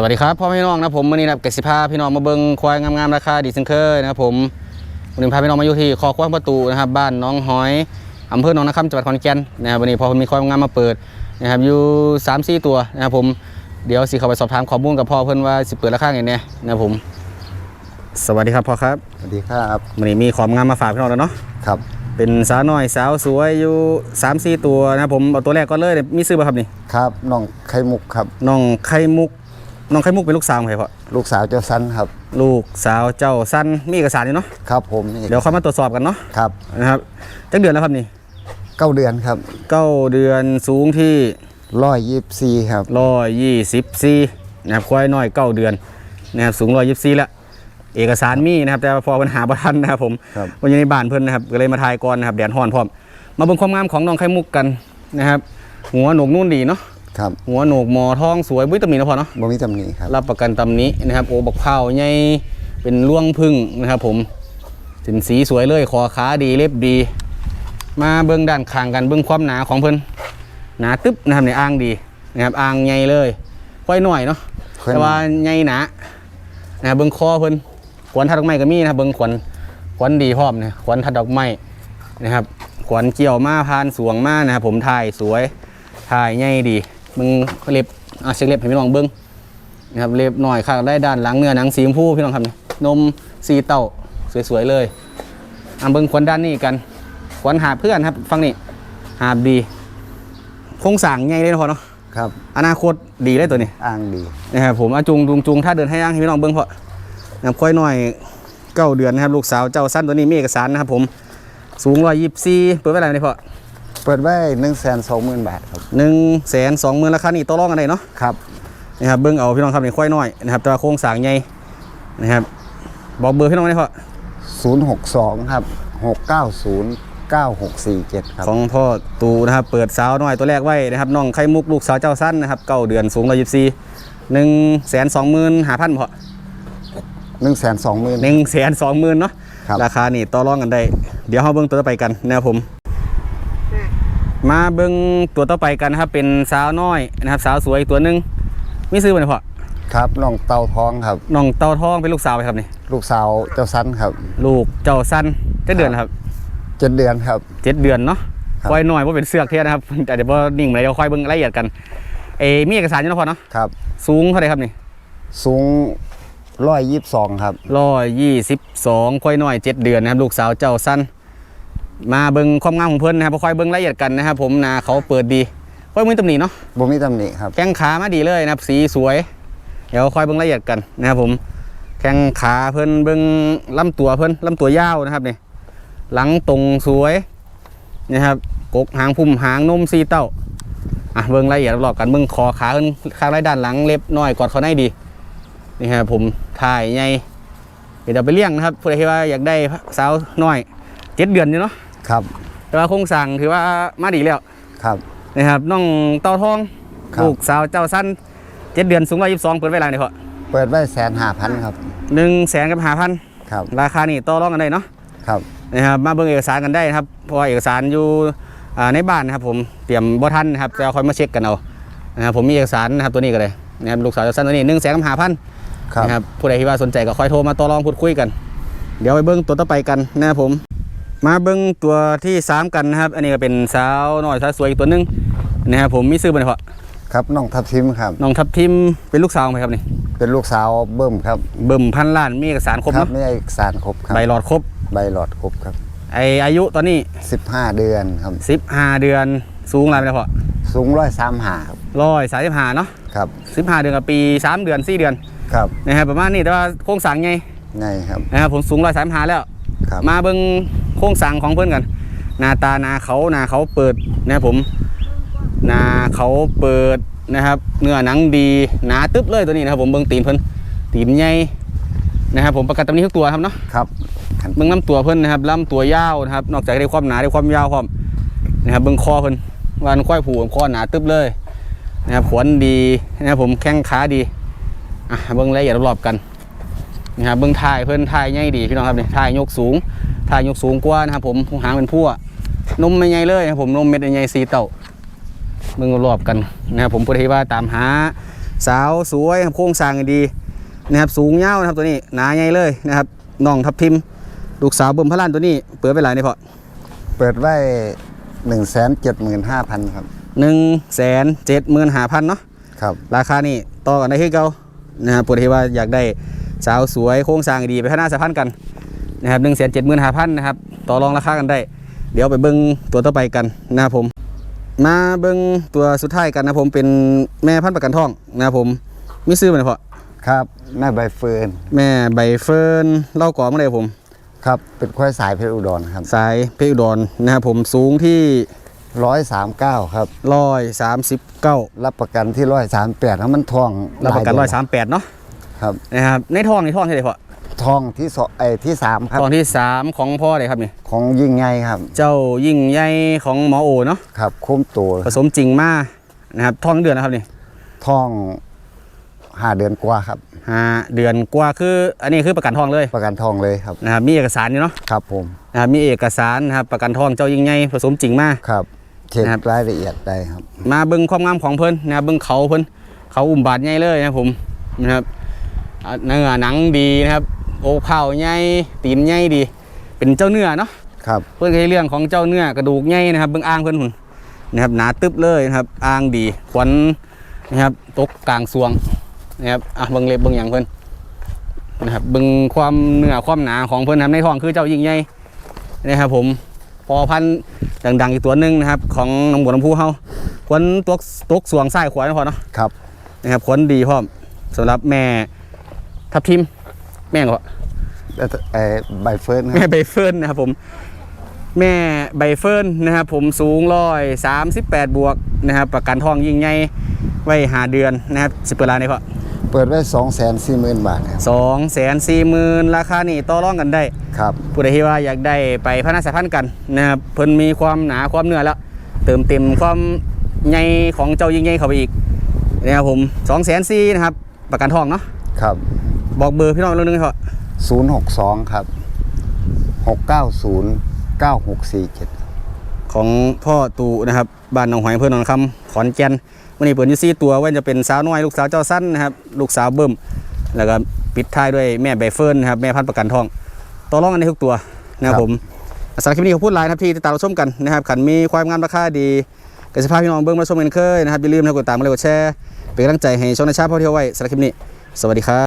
สวัสดีครับพ่อแม่พี่น้องนะผมวันนี้นะครับเกษตรพาพี่น้องมาเบิ่งควายงามๆราคาดีเซนเคอร์นะครับผมวันนี้พาพี่น้องมาอยู่ที่คอควายประตูนะครับบ้านน้องหอยอำเภอหนองนาคำจังหวัดขอนแก่นนะครับวันนี้พอมีควายงามมาเปิดนะครับอยู่3ามสี่ตัวนะครับผมเดี๋ยวสิเข้าไปสอบถามข้อมูลกับพ่อเพิ่นว่าสิเปิดราคาไงเนี่ยนะครับผม สวัสดีครับพ่อครับสวัสดีครับวันนี้มีของงามมาฝากพี่น้องแล้วเนาะครับเป็นสาวน้อยสาวสวยอยู่3ามสี่ตัวนะครับผมเอาตัวแรกก็เลยเนี่ยมีซื้อป่ะครับนี่ครับน้องไข่มุกครับน้องไข่มุก น้องไข่มุกเป็นลูกสาวของใครพ่อลูกสาวเจ้าสันครับ ลูกสาวเจ้าสั้นมีเอกสารอยู่เนาะครับผมนี่เดี๋ยวเขามาตรวจสอบกันเนาะครับนะครับจักเดือนแล้วครับนี่เก้าเดือนครับเก้าเดือนสูงที่ร้อยยี่สี่ครับร้อยยี่สิบสี่นะครับควายน้อยเก้าเดือนนะครับสูงร้อยยี่สิบสี่แล้วเอกสารมีนะครับแต่ว่าพอปัญหาประทันนะครับผมครับวันอยู่ในบ้านเพิ่นนะครับก็เลยมาถ่ายก่อนนะครับแดดฮ้อนพร้อมมาเบิ่งความงามของน้องไข่มุกกันนะครับหัวโหนกนุ่นดีเนาะ ครับหัวโหนกหมอทองสวยบุ้ยตำหนิเนาะพอเนาะบ่มีตำหนิครับ รับประกันตำหนี้นะครับ โอบักเผาใหญ่เป็นล่วงพึ่งนะครับผมสินสีสวยเลยคอขาดีเล็บดี มาเบื้องด้านข้างกันเบื้องความหนาของเพิ่นหนาตึ๊บนะครับในอ่างดีนะครับอ่างใหญ่เลยค่อยหน่อยเนาะค่อยหน่อยแต่ว่าใหญ่หนานะครับเบื้องคอเพิ่นขวัญทัดดอกไม้ก็มีนะครับเบื้องขวัญขวัญดีพร้อมนะขวัญทัดดอกไม้นะครับขวัญเกี่ยวมาพานสวงมานะครับผมถ่ายสวยถ่ายใหญ่ดี มึงเล็บอะเช็คเล็บให้พี่น้องเบิ้งนะครับเล็บหน่อยค่ะได้ด้านหลังเนื้อหนังสีชมพูพี่น้องครับนี่นมสีเต้าสวยๆเลยอะเบิ้งควันด้านนี้กันควันหาบเพื่อนครับฟังนี่หาบดีโครงสร้างใหญ่เลยนะพอเนาะครับอนาคตดีเลยตัวนี้อ้างดีนะครับผมอาจุงจุงจุงถ้าเดินให้ย่างให้พี่น้องเบิ้งพอนะครับค่อยหน่อยเก้าเดือนนะครับลูกสาวเจ้าสั้นตัวนี้มีเอกสารนะครับผมสูงร้อยยี่สิบสี่เปิดไว้อะไรนี่พอ เปิดไว้หนึ่งแสนสองหมื่นบาทครับหนึ่งแสนสองหมื่นราคานี่ต่อรองกันได้เนาะครับนะครับเบิ้งเอาพี่น้องครับนี่ค่อยน้อยนะครับแต่ว่าโครงสร้างใหญ่นะครับ บอกเบอร์พี่น้องได้พอศูนย์หกสองครับหกเก้าศูนย์เก้าหกสี่เจ็ดครับ ของพ่อตูนะครับ เปิดสาวน้อยตัวแรกไว้นะครับน้องไข่มุกลูกสาวเจ้าสั้นนะครับเก้าเดือนสูงร้อยยี่สิบสี่หนึ่งแสนสองหมื่นห้าพันพอหนึ่งแสนสองหมื่นหนึ่งแสนสองหมื่นเนาะครับราคานี่ต่อรองกันได้ เดี๋ยวเราเบิ้งตัวต่อไปกันนะครับผม มาเบิ้งตัวต่อไปกันนะครับ เป็นสาวน้อยนะครับ สาวสวยอีกตัวหนึ่งมีซื้อไหมพ่อครับน้องเต่าท้องครับน้องเต้าทองเป็นลูกสาวไหมครับนี่ลูกสาวเจ้าสันครับ ลูกเจ้าสั้นเจ็ดเดือนแล้วครับเจ็ดเดือนครับเจ็ดเดือนเนาะครับควายหน่อยว่าเป็นเสือกเทียนะครับแต่เดี๋ยวพอนิ่งเลยเดี๋ยวควายเบิ่งรายละเอียดกันเอยมีเอกสารอยู่เนาะพอเนาะครับสูงเท่าไหร่ครับนี่ สูงร้อยยี่สิบสองครับร้อยยี่สิบสองควายหน่อยเจ็ดเดือนนะครับ ลูกสาวเจ้าสั้น มาเบิ่งความงามของเพิ่นนะครับพอควายเบิ่งรายละเอียดกันนะครับผมหนาเขาเปิดดีควายมือตำหนิเนาะบ่มีตำหนิครับ แข้งขามาดีเลยนะครับ สีสวย เดี๋ยวควายเบิ่งรายละเอียดกันนะครับผม แข้งขาเพิ่นเบิ่งลำตัวเพิ่นลำตัวยาวนะครับนี่หลังตรงสวยนะครับกกหางพุ่มหางนมสีเต้าอะเบิ่งรายละเอียดรอบๆกันเบิ่งคอขาขึ้นข้างไรด้านหลังเล็บน้อยกอดเขาในดีนี่ครับผมถ่ายใหญ่เดี๋ยวไปเลี้ยงนะครับผู้ใดที่ว่าอยากได้สาวน้อยเจ็ดเดือนอยู่เนาะ ครับ แต่ว่าโครงสร้างถือว่ามาดีแล้วครับนะครับน้องเต่าทองครับ ลูกสาวเจ้าสั้นเจ็ดเดือนสูงร้อยยี่สิบสองเปิดไว้แล้วนี่พอเปิดไว้แสนห้าพันครับหนึ่งแสนกับห้าพันครับราคานี่ต่อรองกันได้เนาะครับนะครับมาเบิ่งเอกสารกันได้นะครับเพราะว่าเอกสารอยู่อ่าในบ้านนะครับผมเตรียมบ่ทันนะครับจะคอยมาเช็คกันเอานะครับผมมีเอกสารนะครับตัวนี้ก็เลยนะครับลูกสาวเจ้าสั้นตัวนี้หนึ่งแสนกับห้าพัน ครับ นะครับผู้ใดที่ว่าสนใจก็คอยโทรมาต่อรองพูดคุยกัน เดี๋ยวไปเบิ้งตัวต่อไปกันนะครับผม มาเบิ้งตัวที่สามกันนะครับ อันนี้ก็เป็นสาวน้อยสาวสวยอีกตัวหนึงนะครับผมมีซื้อบันเพาะครับน้องทับทิมครับน้องทับทิมเป็นลูกสาวไหมครับนี่ เป็นลูกสาวเบิ่มครับเบิ่มพันล้านมีเอกสารครบครับเนาะไม่ได้เอกสารครบครับใบหลอดครบใบหลอดครบครับไออายุตอนนี้ 15 เดือนครับ 15 เดือนสูงอะไรไปแล้วพอสูงร้อยสามหาครับร้อยสามสิบห้าเนาะครับสิบห้าเดือนกับปีสามเดือนสี่เดือนครับนะครับประมาณนี้แต่ว่าโครงสร้างไงไงครับนะครับผมสูงร้อยสามห้าแล้วครับมาเบิ่ง โครงสร้างของเพื่อนกันหน้าตาหน้าเขาหน้าเขาเปิดนะครับผมหน้าเขาเปิดนะครับเนื้อหนังดีหนาตึ๊บเลยตัวนี้นะครับผมเบิ่งตีนเพิ่นตีนใหญ่นะครับผมประกันตำหนี้ทุกตัวครับเนาะครับขันเบิ่งลำตัวเพิ่นนะครับลำตัวยาวนะครับนอกจากได้ความหนาได้ความยาวความนะครับเบิ่งคอเพิ่นวามันควายผูคอหนาตึ๊บเลยนะครับขวนดีนะครับผมแข้งขาดีอะเบิ่งรายละเอียดรอบๆกันนะครับเบิ่งท้ายเพิ่นท้ายใหญ่ดีพี่น้องครับนี่ท้ายยกสูง ท้ายยกสูงกว่านะครับผมหางเป็นพั่วนมไม่ใหญ่เลยนะครับผมนมเม็ดใหญ่สีเต้าเบิ่งรอบๆกันนะครับผมผู้ใดว่าตามหาสาวสวยครับโครงสร้างดีนะครับสูงยาวนะครับตัวนี้หนาใหญ่เลยนะครับน้องทับทิมลูกสาวเบิ่มพระลานตัวนี้ เปิดไปหลายนี่พอเปิดไว้หนึ่งแสนเจ็ดหมื่นห้าพันครับหนึ่งแสนเจ็ดหมื่นห้าพันเนาะครับราคานี่ต่อกันได้คือเก่านะครับปวดที่ว่าอยากได้สาวสวยโครงสร้างดีไปพัฒนาสายพันธุ์กัน นะครับหนึ่งแสนเจ็ดหมื่นห้าพันนะครับ ต่อรองราคากันได้ เดี๋ยวไปเบิ้งตัวต่อไปกันนะครับผม มาเบิ้งตัวสุดท้ายกันนะครับผมเป็นแม่พันธุ์ประกันทองนะครับผมมีซื้อไหมพ่อครับแม่ใบเฟิร์นแม่ใบเฟิร์นเล่าก่อมาเลยผม ครับเป็นควายสายเพชรอุดรครับ สายเพชรอุดรนะครับผมสูงที่ร้อยสามเก้าครับร้อยสามสิบเก้ารับประกันที่ร้อยสามแปดถ้ามันทองรับประกันหร้ลอยเดืสามแปดเนาะครับนะครับในท้องในท้องเท่าไหร่พ่อ ทองที่สองไอ้ที่สามครับท้องที่สามของพ่อเลยครับนี่ ของยิ่งไงครับเจ้ายิ่งใหญ่ของหมอโอเนาะ ครับ คุ้มตัวผสมจริงมากนะครับท้องเดือนนะครับนี่ทองห้าเดือนกว่าครับ ห้าเดือนกว่าคือ อันนี้คือประกันทองเลยประกันทองเลยครับนะครับ มีเอกสารอยู่เนาะครับผมนะครับมีเอกสารนะครับประกันทองเจ้ายิ่งใหญ่ผสมจริงมากครับเช็คนะครับ รายละเอียดได้ครับ มาเบิ่งความงามของเพิ่นนะครับเบิ่งเขาเพิ่นเขาอุ้มบาดใหญ่เลยนะครับผมนะครับอ่าเนื้อหนังดีนะครับ โอ้เผาใหญ่ตีนใหญ่ดี เป็นเจ้าเนื้อเนาะครับเพื่อนเคยเรื่องของเจ้าเนื้อกระดูกใหญ่นะครับเบื้องอ่างเพื่อนหุ่นนะครับหนาตึบเลยนะครับอ่างดีขวัญนะครับตกกลางสวงนะครับอะเบิ้งเล็บเบิ้งอย่างเพื่อนนะครับเบิ้งความเนื้อความหนาของเพื่อนนะครับในท้องคือเจ้ายิ่งใหญ่นะครับผมพอพันธุ์ดังๆอีกตัวหนึ่งนะครับ ของน้องบัวลำพูเฮาขวัญตกตกสวงซ้ายขวานะพอเนาะครับนะครับขวัญดีพร้อมสำหรับแม่ทับทิม แม่งเหรอแล้วไอ้ใบเฟิร์นคแม่รับใบเฟิร์นนะครับผมแม่ใบเฟิร์นนะครับผมสูงร้อยสามสิบแปดบวกนะครับประกันทองยิ่งใหญ่ไว้หาเดือนนะครับสิบเปิดร้านได้เพาะเปิดไว้สองแสนสี่หมื่นบาทครับสองแสนสี่หมื่นราคานี่ต่อรองกันได้ครับผู้ใดที่ว่าอยากได้ไปพัฒนาสายพันธุ์กันนะครับเพิ่นมีความหนาความเนื้อแล้ว เติมเต็มความใหญ่ของเจ้ายิ่งใหญ่เข้าไปอีกนะครับผมสองแสนสี่นะครับประกันทองเนาะครับ บอกเบอร์พี่น้องเรื่องนึงให้เพาะศูนย์หกสองครับหกเก้าศูนย์เก้าหกสี่เจ็ดของพ่อตู่นะครับบ้านหนองหอยอำเภอหนองคำขอนแก่นวันนี้เปิดอยู่ซี่ตัวว่าจะเป็นสาวน้อยลูกสาวเจ้าสั้นนะครับลูกสาวเบิ่มแล้วก็ปิดท้ายด้วยแม่ใบเฟิร์นนะครับแม่พันธุ์ประกันทองต่อรองกันได้ทุกตัวนะครับผมสำหรับคลิปนี้ขอบคุณหลายนะครับที่ติดตามรับชมกันนะครับขันมีความงามราคาดีกสิภาพพี่น้องเบิ่งมาชมกันเคยนะครับอย่าลืมนะครับกดตามมาเลยกดแชร์เป็นกำลังใจให้ช่องในชาติพ่อเที่ยวไว้สำหรับคลิปนี้ สวัสดีครับ